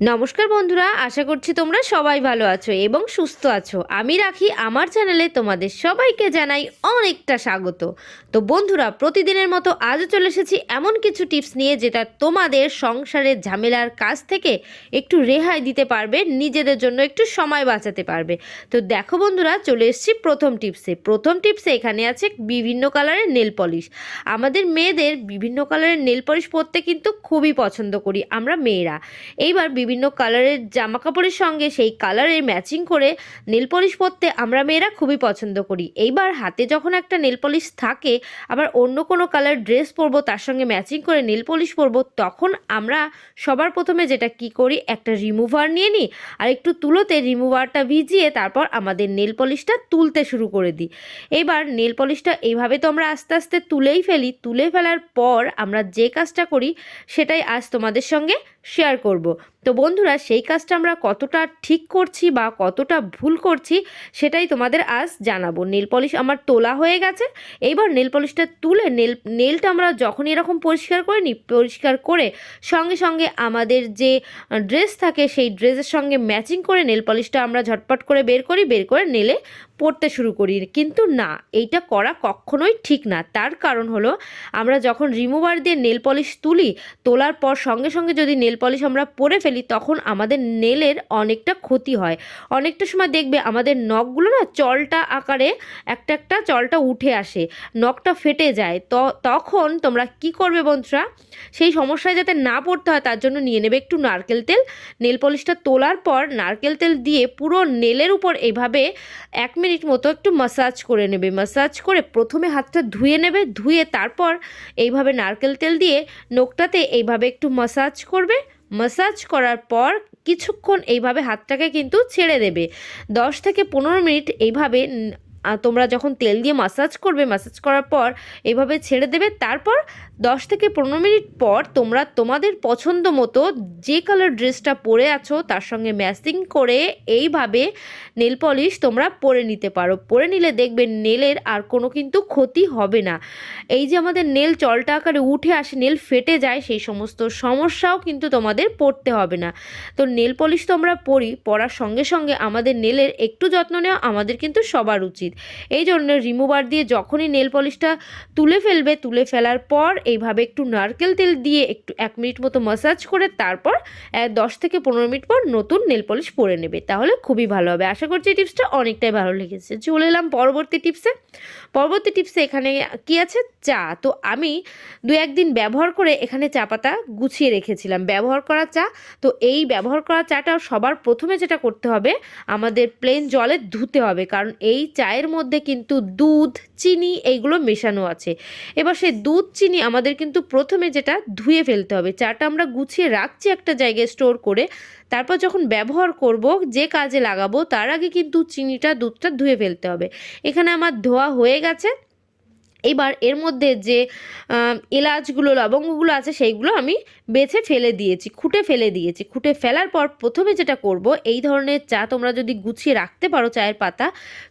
নমস্কার বন্ধুরা, আশা করছি তোমরা সবাই ভালো আছো এবং সুস্থ আছো। আমি রাখি, আমার চ্যানেলে তোমাদের সবাইকে জানাই অনেকটা স্বাগত। তো বন্ধুরা, প্রতিদিনের মতো আজও চলে এসেছি এমন কিছু টিপস নিয়ে যেটা তোমাদের সংসারের ঝামেলার কাজ থেকে একটু রেহাই দিতে পারবে, নিজেদের জন্য একটু সময় বাঁচাতে পারবে। তো দেখো বন্ধুরা, চলে এসেছি প্রথম টিপসে। প্রথম টিপসে এখানে আছে বিভিন্ন কালারের নেল পলিশ। আমাদের মেয়েদের বিভিন্ন কালারের নেল পলিশ পরতে কিন্তু খুবই পছন্দ করি আমরা মেয়েরা। এইবার বিভিন্ন কালারের জামা কাপড়ের সঙ্গে সেই কালারের ম্যাচিং করে নেল পলিশ পরতে আমরা মেয়েরা খুবই পছন্দ করি। এইবার হাতে যখন একটা নেল পলিশ থাকে, আবার অন্য কোনো কালার ড্রেস পরবো, তার সঙ্গে ম্যাচিং করে নেল পলিশ পরবো, তখন আমরা সবার প্রথমে যেটা কি করি, একটা রিমুভার নিয়ে নিই আর একটু তুলোতে রিমুভারটা ভিজিয়ে তারপর আমাদের নেল পলিশটা তুলতে শুরু করে দিই। এবার নেল পলিশটা এইভাবে তো আমরা আস্তে আস্তে তুলেই ফেলি, তুলে ফেলার পর আমরা যে কাজটা করি, সেটাই আজ তোমাদের সঙ্গে শেয়ার করব। তো বন্ধুরা, সেই কাজটা আমরা কতটা ঠিক করছি বা কতটা ভুল করছি সেটাই তোমাদের আজ জানাব। নেল পলিশ আমার তোলা হয়ে গেছে। এইবার নেল পলিশটা তুলে নেল, নেলটা আমরা যখনই এরকম পরিষ্কার করে নিই, পরিষ্কার করে সঙ্গে সঙ্গে আমাদের যে ড্রেস থাকে, সেই ড্রেসের সঙ্গে ম্যাচিং করে নেল পলিশটা আমরা ঝটপট করে বের করি, বের করে নেলে পড়তে শুরু করি। কিন্তু না, এইটা করা কখনোই ঠিক না। তার কারণ হলো, আমরা যখন রিমুভার দিয়ে নেল পলিশ তুলি, তোলার পর সঙ্গে সঙ্গে যদি নেল পলিশ আমরা পরে ফেলি, তখন আমাদের নেলের অনেকটা ক্ষতি হয়। অনেকটা সময় দেখবে আমাদের নখগুলো না চলটা আকারে একটা একটা চলটা উঠে আসে, নখটা ফেটে যায়। তো তখন তোমরা কি করবে বন্ধুরা, সেই সমস্যায় যাতে না পড়তে হয়, তার জন্য নিয়ে নেবে একটু নারকেল তেল। নেল পলিশটা তোলার পর নারকেল তেল দিয়ে পুরো নেলের উপর এইভাবে এক মিনিট মতো একটু মাসাজ করে নেবে। মাসাজ করে প্রথমে হাতটা ধুয়ে নেবে, ধুয়ে তারপর এইভাবে নারকেল তেল দিয়ে নখটাতে এইভাবে একটু মাসাজ করবে। মাসাজ করার পর কিছুক্ষণ এইভাবে হাতটাকে কিন্তু ছেড়ে দেবে। দশ থেকে পনেরো মিনিট এইভাবে তোমরা যখন তেল দিয়ে মাসাজ করবে মাসাজ করার পর এইভাবে ছেড়ে দেবে। তারপর দশ থেকে পনেরো মিনিট পর তোমরা তোমাদের পছন্দ মতো যে কালার ড্রেসটা পরে আছো, তার সঙ্গে ম্যাচিং করে এইভাবে নেল পলিশ তোমরা পরে নিতে পারো। পরে নিলে দেখবে নেলের আর কোনো কিন্তু ক্ষতি হবে না। এই যে আমাদের নেল চলটা আকারে উঠে আসে নেল ফেটে যায়, সেই সমস্ত সমস্যাও কিন্তু তোমাদের পড়তে হবে না। তো নেল পলিশ তো আমরা পরি, পরার সঙ্গে সঙ্গে আমাদের নেলের একটু যত্ন নেওয়া আমাদের কিন্তু সবার উচিত। এই জন্য রিমুভার দিয়ে যখনই নেল পলিশটা তুলে ফেলবে, তুলে ফেলার পর এইভাবে একটু নারকেল তেল দিয়ে একটু এক মিনিট মতো মাসাজ করে তারপর দশ থেকে পনেরো মিনিট পর নতুন নেল পলিশ পরে নেবে। তাহলে খুবই ভালো হবে। আশা করছি টিপসটা অনেকটাই ভালো লেগেছে। চলে এলাম পরবর্তী টিপসে পরবর্তী টিপসে এখানে কি আছে? চা। তো আমি দু একদিন ব্যবহার করে এখানে চা পাতা গুছিয়ে রেখেছিলাম। ব্যবহার করা চা। তো এই ব্যবহার করা চাটা সবার প্রথমে যেটা করতে হবে, আমাদের প্লেন জলে ধুতে হবে। কারণ এই চায়ের মধ্যে কিন্তু দুধ, চিনি এইগুলো মেশানো আছে। এবার সেই দুধ, চিনি আমাদের কিন্তু প্রথমে যেটা ধুয়ে ফেলতে হবে। চাটা আমরা গুছিয়ে রাখছি একটা জায়গায় স্টোর করে, তারপর যখন ব্যবহার করব, যে কাজে লাগাবো, তার আগে কিন্তু চিনিটা, দুধটা ধুয়ে ফেলতে হবে। এখানে আমার ধোয়া হয়ে গেছে। এবার এর মধ্যে যে এলাচগুলো, লবঙ্গগুলো আছে সেইগুলো আমি বেছে ফেলে দিয়েছি, খুঁটে ফেলে দিয়েছি। খুঁটে ফেলার পর প্রথমে যেটা করব, এই ধরনের চা তোমরা যদি গুছিয়ে রাখতে পারো চায়ের পাতা,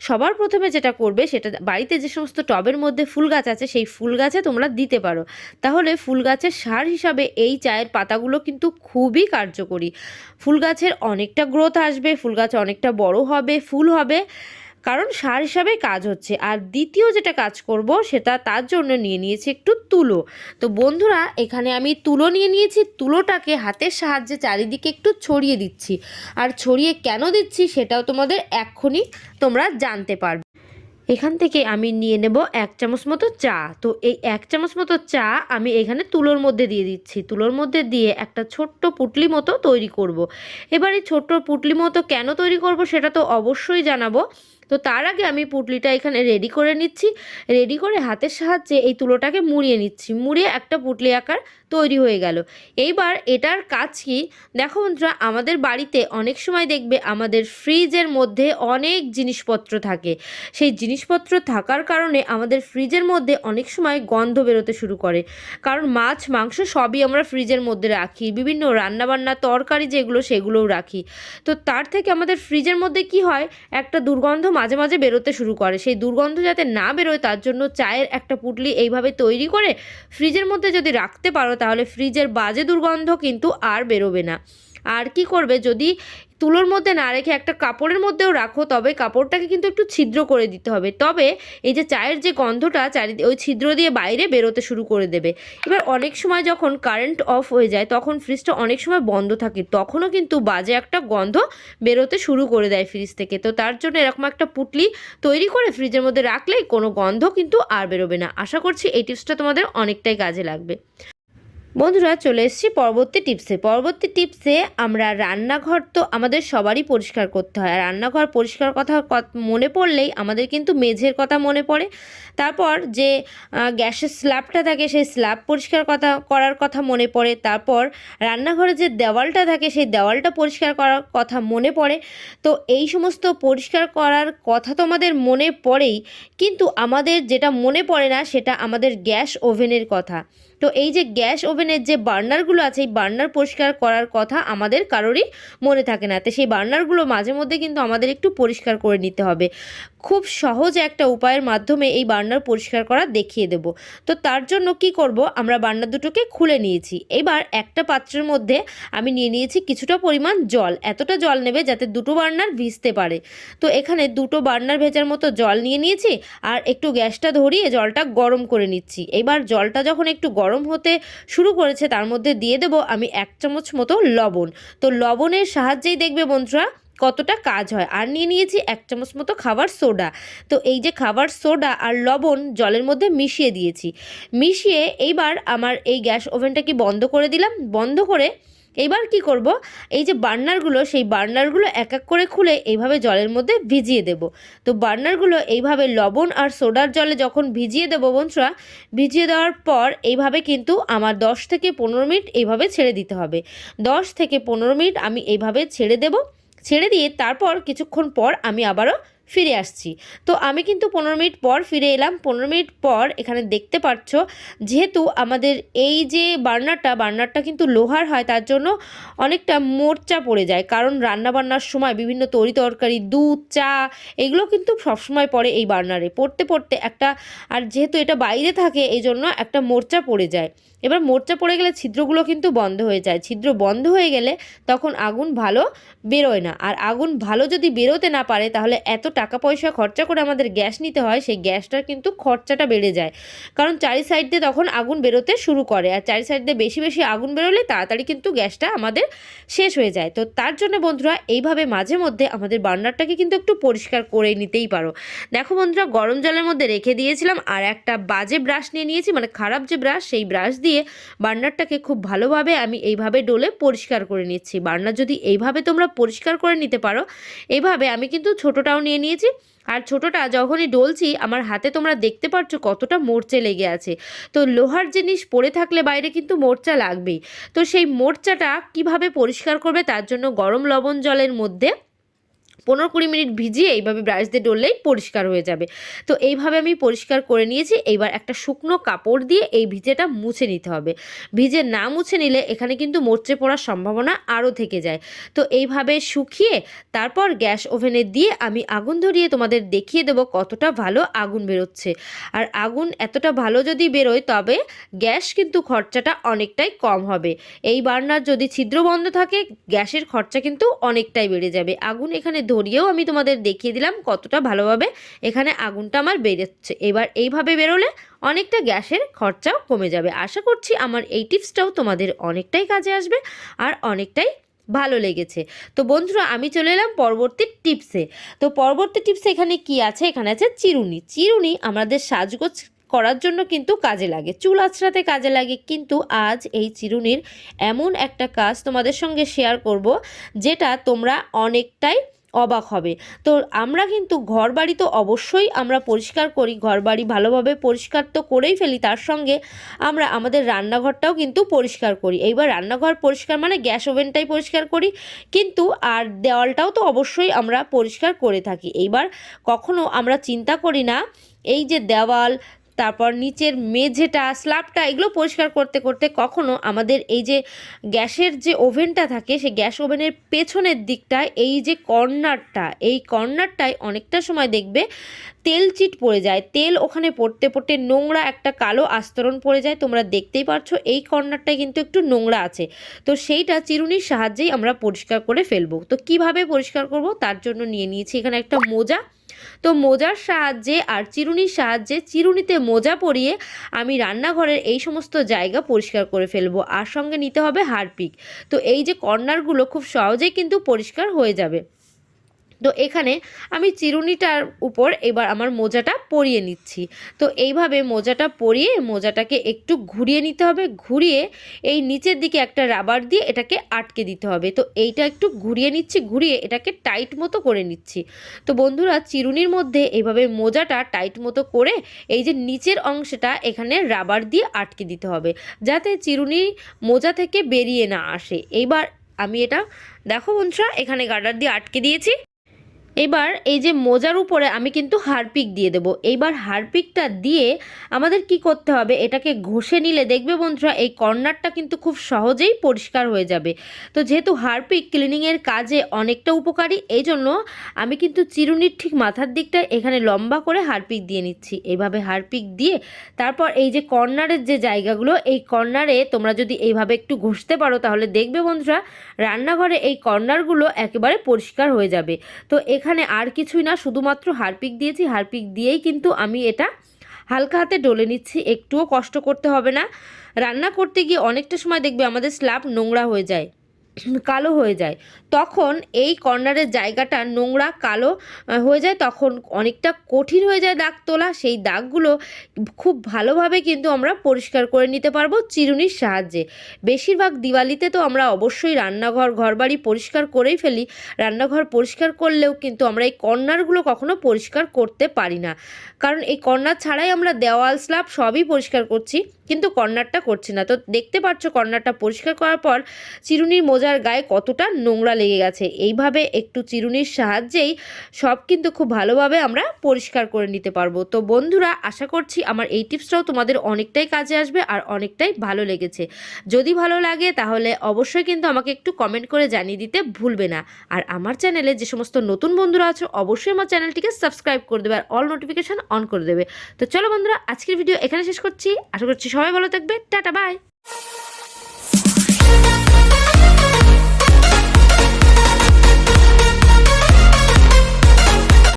সবার প্রথমে যেটা করবে সেটা বাড়িতে যে সমস্ত টবের মধ্যে ফুল গাছ আছে সেই ফুল গাছে তোমরা দিতে পারো। তাহলে ফুল গাছের সার হিসাবে এই চায়ের পাতাগুলো কিন্তু খুবই কার্যকরী। ফুল গাছের অনেকটা গ্রোথ আসবে, ফুল গাছ অনেকটা বড় হবে, ফুল হবে। কারণ সার হিসাবে কাজ হচ্ছে। আর দ্বিতীয় যেটা কাজ করব, সেটা তার জন্য নিয়ে নিয়েছি একটু তুলো। তো বন্ধুরা, এখানে আমি তুলো নিয়ে নিয়েছি। তুলোটাকে হাতের সাহায্যে চারিদিকে একটু ছড়িয়ে দিচ্ছি। আর ছড়িয়ে কেন দিচ্ছি, সেটাও তোমাদের এক্ষুনি তোমরা জানতে পারবে। এখান থেকে আমি নিয়ে নেব এক চামচ মতো চা। তো এই এক চামচ মতো চা আমি এখানে তুলোর মধ্যে দিয়ে দিচ্ছি। তুলোর মধ্যে দিয়ে একটা ছোট্ট পুটলি মতো তৈরি করব। এবার এই ছোট্ট পুটলি মতো কেন তৈরি করব, সেটা তো অবশ্যই জানাব। তো তার আগে আমি পুটলিটা এখানে রেডি করে নিচ্ছি। রেডি করে হাতের সাহায্যে এই তুলোটাকে মুড়িয়ে নিচ্ছি। মুড়িয়ে একটা পুটলি আকার তৈরি হয়ে গেল। এইবার এটার কাজ কি? দেখো বন্ধুরা, আমাদের বাড়িতে অনেক সময় দেখবে আমাদের ফ্রিজের মধ্যে অনেক জিনিসপত্র থাকে। সেই জিনিসপত্র থাকার কারণে আমাদের ফ্রিজের মধ্যে অনেক সময় গন্ধ বেরোতে শুরু করে। কারণ মাছ, মাংস সবই আমরা ফ্রিজের মধ্যে রাখি। বিভিন্ন রান্নাবান্না, তরকারি যেগুলো, সেগুলোও রাখি। তো তার থেকে আমাদের ফ্রিজের মধ্যে কি হয়? একটা দুর্গন্ধ মাঝে মাঝে বেরোতে শুরু করে। সেই দুর্গন্ধ যাতে না বেরোয়, তার জন্য চায়ের একটা পুটলি এইভাবে তৈরি করে ফ্রিজের মধ্যে যদি রাখতে পারো, তাহলে ফ্রিজের বাজে দুর্গন্ধ কিন্তু আর বেরোবে না। আর কি করবে? যদি তুলোর মধ্যে না রেখে একটা কাপড়ের মধ্যেও রাখো, তবে কাপড়টাকে কিন্তু একটু ছিদ্র করে দিতে হবে। তবে এই যে চায়ের যে গন্ধটা, চারি, ওই ছিদ্র দিয়ে বাইরে বেরোতে শুরু করে দেবে। এবার অনেক সময় যখন কারেন্ট অফ হয়ে যায়, তখন ফ্রিজটা অনেক সময় বন্ধ থাকে। তখনও কিন্তু বাজে একটা গন্ধ বেরোতে শুরু করে দেয় ফ্রিজ থেকে। তো তার জন্য এরকম একটা পুটলি তৈরি করে ফ্রিজের মধ্যে রাখলেই কোনো গন্ধ কিন্তু আর বেরোবে না। আশা করছি এই টিপসটা তোমাদের অনেকটাই কাজে লাগবে। বন্ধুরা, চলে এসেছি পরবর্তী টিপসে পরবর্তী টিপসে আমরা রান্নাঘর তো আমাদের সবারই পরিষ্কার করতে হয়। রান্নাঘর পরিষ্কার কথা মনে পড়লেই আমাদের কিন্তু মেঝের কথা মনে পড়ে। তারপর যে গ্যাসের স্ল্যাবটা থাকে, সেই স্ল্যাব পরিষ্কার কথা, করার কথা মনে পড়ে। তারপর রান্নাঘরে যে দেওয়ালটা থাকে, সেই দেওয়ালটা পরিষ্কার করার কথা মনে পড়ে। তো এই সমস্ত পরিষ্কার করার কথা তো আমাদের মনে পড়েই, কিন্তু আমাদের যেটা মনে পড়ে না, সেটা আমাদের গ্যাস ওভেনের কথা। তো এই যে গ্যাস ওভেনের যে বার্নারগুলো আছে, এই বার্নার পরিষ্কার করার কথা আমাদের কারোরই মনে থাকে না। তো সেই বার্নারগুলো মাঝে মধ্যে কিন্তু আমাদের একটু পরিষ্কার করে নিতে হবে। খুব সহজ একটা উপায়ের মাধ্যমে এই বার্নার পরিষ্কার করা দেখিয়ে দেব। তো তার জন্য কি করব? আমরা বার্নার দুটোকে খুলে নিয়েছি। এবার একটা পাত্রের মধ্যে আমি নিয়ে নিয়েছি কিছুটা পরিমাণ জল। এতটা জল নেবে যাতে দুটো বার্নার ভিজতে পারে। তো এখানে দুটো বার্নার ভেজার মতো জল নিয়ে নিয়েছি আর একটু গ্যাসটা ধরিয়ে জলটা গরম করে নিচ্ছি। এবার জলটা যখন একটু গরম হতে শুরু করেছে, তার মধ্যে দিয়ে দেবো আমি এক চামচ মতো লবণ। তো লবণের সাহায্যেই দেখবে বন্ধুরা কতটা কাজ হয়। আর নিয়ে নিয়েছি এক চামচ মতো খাবার সোডা। তো এই যে খাবার সোডা আর লবণ জলের মধ্যে মিশিয়ে দিয়েছি। মিশিয়ে এইবার আমার এই গ্যাস ওভেনটা কি বন্ধ করে দিলাম? বন্ধ করে এইবার কি করব? এই যে বার্নারগুলো, সেই বার্নারগুলো এক এক করে খুলে এইভাবে জলের মধ্যে ভিজিয়ে দেব। তো বার্নারগুলো এইভাবে লবণ আর সোডার জলে যখন ভিজিয়ে দেবো বন্ধুরা, ভিজিয়ে দেওয়ার পর এইভাবে কিন্তু আমার 10 থেকে পনেরো মিনিট এইভাবে ছেড়ে দিতে হবে। 10 থেকে পনেরো মিনিট আমি এইভাবে ছেড়ে দেব। ছেড়ে দিয়ে তারপর কিছুক্ষণ পর আমি আবারও ফিরে আসছি। তো আমি কিন্তু পনেরো মিনিট পর ফিরে এলাম। পনেরো মিনিট পর এখানে দেখতে পাচ্ছ, যেহেতু আমাদের এই যে বার্নারটা বার্নারটা কিন্তু লোহার হয়, তার জন্য অনেকটা মোর্চা পড়ে যায়। কারণ রান্না বান্নার সময় বিভিন্ন তরি তরকারি, দুধ, চা, এগুলো কিন্তু সবসময় পড়ে এই বার্নারে পড়তে পড়তে একটা, আর যেহেতু এটা বাইরে থাকে এই জন্য একটা মোর্চা পড়ে যায়। এবার মোর্চা পড়ে গেলে ছিদ্রগুলো কিন্তু বন্ধ হয়ে যায়। ছিদ্র বন্ধ হয়ে গেলে তখন আগুন ভালো বেরোয় না। আর আগুন ভালো যদি বেরোতে না পারে, তাহলে এত টাকা পয়সা খরচা করে আমাদের গ্যাস নিতে হয়, সেই গ্যাসটার কিন্তু খরচাটা বেড়ে যায়। কারণ চারি সাইড দিয়ে তখন আগুন বেরোতে শুরু করে, আর চারি সাইড দিয়ে বেশি বেশি আগুন বেরোলে তাড়াতাড়ি কিন্তু গ্যাসটা আমাদের শেষ হয়ে যায়। তো তার জন্য বন্ধুরা, এইভাবে মাঝে মধ্যে আমাদের বার্নারটাকে কিন্তু একটু পরিষ্কার করে নিতেই পারো। দেখো বন্ধুরা, গরম জলের মধ্যে রেখে দিয়েছিলাম, আর একটা বাজে ব্রাশ নিয়ে নিয়েছি মানে খারাপ যে ব্রাশ সেই ব্রাশ দিয়ে বার্নারটাকে খুব ভালোভাবে আমি এইভাবে ডোলে পরিষ্কার করে নিচ্ছি। বার্নার যদি এইভাবে তোমরা পরিষ্কার করে নিতে পারো এইভাবে আমি কিন্তু ছোটোটাও নিয়ে নিয়েছি। আর ছোটোটা, যখনই ডলছি, আমার হাতে তোমরা দেখতে পাচ্ছ কতটা মোর্চে লেগে আছে। তো লোহার জিনিস পড়ে থাকলে বাইরে কিন্তু মোর্চা লাগবেই। তো সেই মোর্চাটা কীভাবে পরিষ্কার করবে তার জন্য গরম লবণ জলের মধ্যে পনেরো কুড়ি মিনিট ভিজিয়ে এইভাবে ব্রাশ দিয়ে ডললেই পরিষ্কার হয়ে যাবে। তো এইভাবে আমি পরিষ্কার করে নিয়েছি, এইবার একটা শুকনো কাপড় দিয়ে এই ভিজেটা মুছে নিতে হবে। ভিজে না মুছে নিলে এখানে কিন্তু মরচে পড়ার সম্ভাবনা আরও থেকে যায়। তো এইভাবে শুকিয়ে তারপর গ্যাস ওভেনে দিয়ে আমি আগুন ধরিয়ে তোমাদের দেখিয়ে দেবো কতটা ভালো আগুন বেরোচ্ছে। আর আগুন এতটা ভালো যদি বেরোয়, তবে গ্যাস কিন্তু খরচাটা অনেকটাই কম হবে। এই বার্নার যদি ছিদ্র বন্ধ থাকে, গ্যাসের খরচা কিন্তু অনেকটাই বেড়ে যাবে। আগুন এখানে ধরিয়েও আমি তোমাদের দেখিয়ে দিলাম কতটা ভালোভাবে এখানে আগুনটা আমার বেরোচ্ছে। এবার এইভাবে বেরোলে অনেকটা গ্যাসের খরচাও কমে যাবে। আশা করছি আমার এই টিপসটাও তোমাদের অনেকটাই কাজে আসবে আর অনেকটাই ভালো লেগেছে। তো বন্ধুরা, আমি চলে এলাম পরবর্তী টিপসে। তো পরবর্তী টিপসে এখানে কি আছে? এখানে আছে চিরুনি। চিরুনি আমাদের সাজগোজ করার জন্য কিন্তু কাজে লাগে, চুল আছড়াতে কাজে লাগে। কিন্তু আজ এই চিরুনির এমন একটা কাজ তোমাদের সঙ্গে শেয়ার করব, যেটা তোমরা অনেকটাই অবাক হবে। তো আমরা কিন্তু ঘর বাড়ি তো অবশ্যই আমরা পরিষ্কার করি ঘর বাড়ি ভালোভাবে পরিষ্কার তো করেই ফেলি, তার সঙ্গে আমরা আমাদের রান্নাঘরটাও কিন্তু পরিষ্কার করি। এইবার রান্নাঘর পরিষ্কার মানে গ্যাস ওভেনটাই পরিষ্কার করি, কিন্তু আর দেওয়ালটাও তো অবশ্যই আমরা পরিষ্কার করে থাকি। এইবার কখনো আমরা চিন্তা করি না, এই যে দেওয়াল তারপর নিচের মেঝেটা স্ল্যাবটা এগুলো পরিষ্কার করতে করতে কখনো আমাদের এই যে গ্যাসের যে ওভেনটা থাকে, সেই গ্যাস ওভেনের পেছনের দিকটায় এই যে কর্নারটা, এই কর্নারটায় অনেকটা সময় দেখবে তেল চিট পড়ে যায়। তেল ওখানে পড়তে পড়তে নোংরা একটা কালো আস্তরণ পড়ে যায়। তোমরা দেখতেই পারছ, এই কর্নারটায় কিন্তু একটু নোংরা আছে। তো সেইটা চিরুনির সাহায্যেই আমরা পরিষ্কার করে ফেলব। তো কীভাবে পরিষ্কার করব? তার জন্য নিয়ে নিয়েছি এখানে একটা মোজা। তো মোজার সাহায্যে আর চিরুনির সাহায্যে চিরুনিতে মোজা পরিয়ে আমি রান্নাঘরের এই সমস্ত জায়গা পরিষ্কার করে ফেলব। আর সঙ্গে নিতে হবে হারপিক। তো এই যে কর্নারগুলো খুব সহজেই কিন্তু পরিষ্কার হয়ে যাবে। তো এখানে আমি চিরুনিটার উপর এবার আমার মোজাটা পরিয়ে নিচ্ছি। তো এইভাবে মোজাটা পরিয়ে মোজাটাকে একটু ঘুরিয়ে নিতে হবে। ঘুরিয়ে এই নিচের দিকে একটা রাবার দিয়ে এটাকে আটকে দিতে হবে। তো এইটা একটু ঘুরিয়ে নিচ্ছি, ঘুরিয়ে এটাকে টাইট মতো করে নিচ্ছি। তো বন্ধুরা, চিরুনির মধ্যে এইভাবে মোজাটা টাইট মতো করে এই যে নিচের অংশটা এখানে রাবার দিয়ে আটকে দিতে হবে। যাতে চিরুনি মোজা থেকে বেরিয়ে না আসে। এইবার আমি এটা, দেখো বন্ধুরা, এখানে গার্ডার দিয়ে আটকে দিয়েছি। এবার এই যে মোজার উপরে আমি কিন্তু হারপিক দিয়ে দেবো। এইবার হারপিকটা দিয়ে আমাদের কি করতে হবে? এটাকে ঘষে নিলে দেখবে বন্ধুরা, এই কর্নারটা কিন্তু খুব সহজেই পরিষ্কার হয়ে যাবে। তো যেহেতু হারপিক ক্লিনিংয়ের কাজে অনেকটা উপকারী এই জন্য আমি কিন্তু চিরুনির ঠিক মাথার দিকটা এখানে লম্বা করে হারপিক দিয়ে নিচ্ছি। এইভাবে হারপিক দিয়ে তারপর এই যে কর্নারের যে জায়গাগুলো, এই কর্নারে তোমরা যদি এইভাবে একটু ঘষতে পারো, তাহলে দেখবে বন্ধুরা, রান্নাঘরে এই কর্নারগুলো একেবারে পরিষ্কার হয়ে যাবে। তো এখানে আর কিছুই না, শুধুমাত্র হারপিক দিয়েছি। হারপিক দিয়েই কিন্তু আমি এটা হালকা হাতে ডলে নিচ্ছি। একটুও কষ্ট করতে হবে না। রান্না করতে গিয়ে অনেকটা সময় দেখবে আমাদের স্ল্যাব নোংরা হয়ে যায়। কালো হয়ে যায়। তখন এই কর্নারের জায়গাটা নোংরা, কালো হয়ে যায়। তখন অনেকটা কঠিন হয়ে যায় দাগ তোলা। সেই দাগগুলো খুব ভালোভাবে কিন্তু আমরা পরিষ্কার করে নিতে পারব চিরুনির সাহায্যে। বেশিরভাগ দিওয়ালিতে তো আমরা অবশ্যই রান্নাঘর, ঘরবাড়ি পরিষ্কার করেই ফেলি। রান্নাঘর পরিষ্কার করলেও কিন্তু আমরা এই কর্নারগুলো কখনো পরিষ্কার করতে পারি না। কারণ এই কর্নার ছাড়াই আমরা দেওয়াল, স্ল্যাব সবই পরিষ্কার করছি, কিন্তু কর্নারটা করছি না। তো দেখতে পাচ্ছ কর্নারটা পরিষ্কার করার পর চিরুনির মোজার গায়ে কতটা নোংরা লেগে গেছে। এইভাবে একটু চিরুনির সাহায্যেই সব কিন্তু খুব ভালোভাবে আমরা পরিষ্কার করে নিতে পারব। তো বন্ধুরা, আশা করছি আমার এই টিপসটাও তোমাদের অনেকটাই কাজে আসবে আর অনেকটাই ভালো লেগেছে। যদি ভালো লাগে তাহলে অবশ্যই কিন্তু আমাকে একটু কমেন্ট করে জানিয়ে দিতে ভুলবে না। আর আমার চ্যানেলে যে সমস্ত নতুন বন্ধুরা আছো, অবশ্যই আমার চ্যানেলটিকে সাবস্ক্রাইব করে দেবে আর অল নোটিফিকেশান অন করে দেবে। তো চলো বন্ধুরা, আজকের ভিডিও এখানে শেষ করছি। আশা করছি সবাই ভালো থাকবে। Tata bye